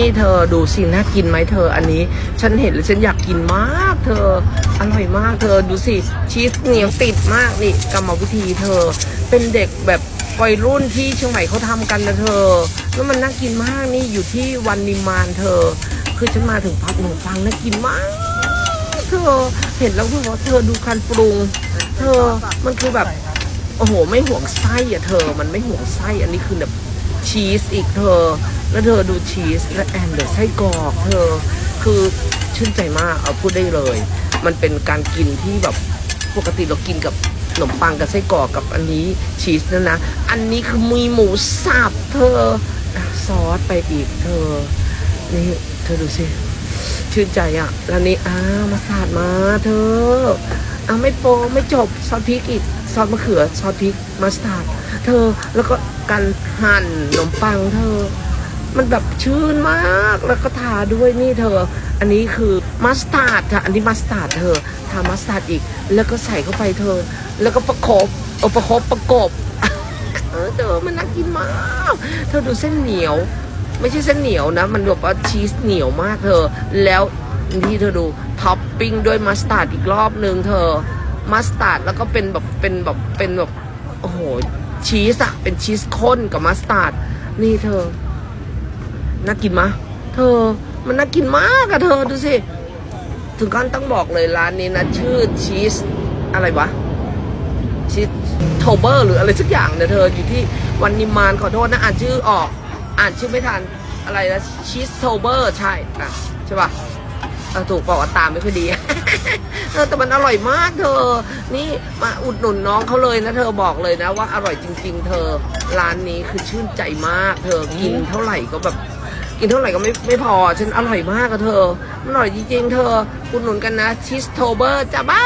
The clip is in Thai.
นี่เธอดูสิน่ากินไหมเธออันนี้ ฉันเห็นแล้วฉันอยากกินมาก เธออร่อยมากเธอดูสิชีสเหนียวติดมากนี่กรรมวิธีเธอ เป็นเด็กแบบวัยรุ่นที่เชียงใหม่เขาทำกันนะเธอแล้วมันน่ากินมากนี่อยู่ที่วันนิมานเธอ คือฉันมาถึงพับหนูฟังน่ากินมาก เธอเห็นแล้วคือว่าเธอดูการปรุง เธอมันคือแบบโอ้โหไม่ห่วงไส้อะเธอ มันไม่ห่วงไส้อันนี้คือแบบชีสอีกเธอ แล้วเธอดูชีสและแอนเดอร์ไส้กรอกเธอคือชื่นใจมากเอาพูดได้เลย มันเป็นการกินที่แบบปกติเรากินกับขนมปังกับไส้กรอกกับอันนี้ชีสนั่นะ อันนี้คือมีหมูสับเธออซอสไปอีกเธอ นี่เธอดูสิ ชื่นใจอะ แล้วนี่อ้ามาสาดมาเธออ้าไม่โปไม่จบซอสพริกอีกซอสมะเขือซอสพริกมัสตาร์ดเธอแล้วก็การหั่นขนมปังเธอ มันแบบชื่นมากแล้วก็ทาด้วยนี่เธอ อันนี้คือมัสตาร์ดค่ะ อันนี้มัสตาร์ดเธอ ทามัสตาร์ดอีก แล้วก็ใส่เข้าไปเธอ แล้วก็ประคบเอาประคบประกบเออเธอมันน่ากินมาก เธอดูเส้นเหนียว ไม่ใช่เส้นเหนียวนะ มันแบบว่าชีสเหนียวมากเธอ แล้วที่เธอดูท็อปปิ้งด้วยมัสตาร์ดอีกรอบนึงเธอ มัสตาร์ดแล้วก็เป็นแบบเป็นแบบเป็นแบบโอ้โหชีสอะเป็นชีสข้นกับมัสตาร์ดนี่เธอ น่ากินมะ เธอมันน่ากินมากอะเธอดูสิ ถึงขั้นต้องบอกเลยร้านนี้นะ ชื่อชีสอะไรวะ ชีสโทเบอร์หรืออะไรสักอย่างเนี่ยเธออยู่ที่วันนิมานขอโทษนะ อ่านชื่อออก อ่านชื่อไม่ทันอะไรนะชีสโทเบอร์ใช่อะใช่ป่ะถูกบอกว่าตามไม่ค่อยดีเออแต่มันอร่อยมากเธอ นี่มาอุดหนุนน้องเขาเลยนะ เธอบอกเลยนะว่าอร่อยจริง ๆ เธอ ร้านนี้คือชื่นใจมาก เธอกินเท่าไหร่ก็แบบ กินเท่าไหร่ก็ไม่ไม่พอ ฉันอร่อยมากอะเธอ มันอร่อยจริงๆเธอ คุณหนุนกันนะชีสโทเบอร์จ้าบ้า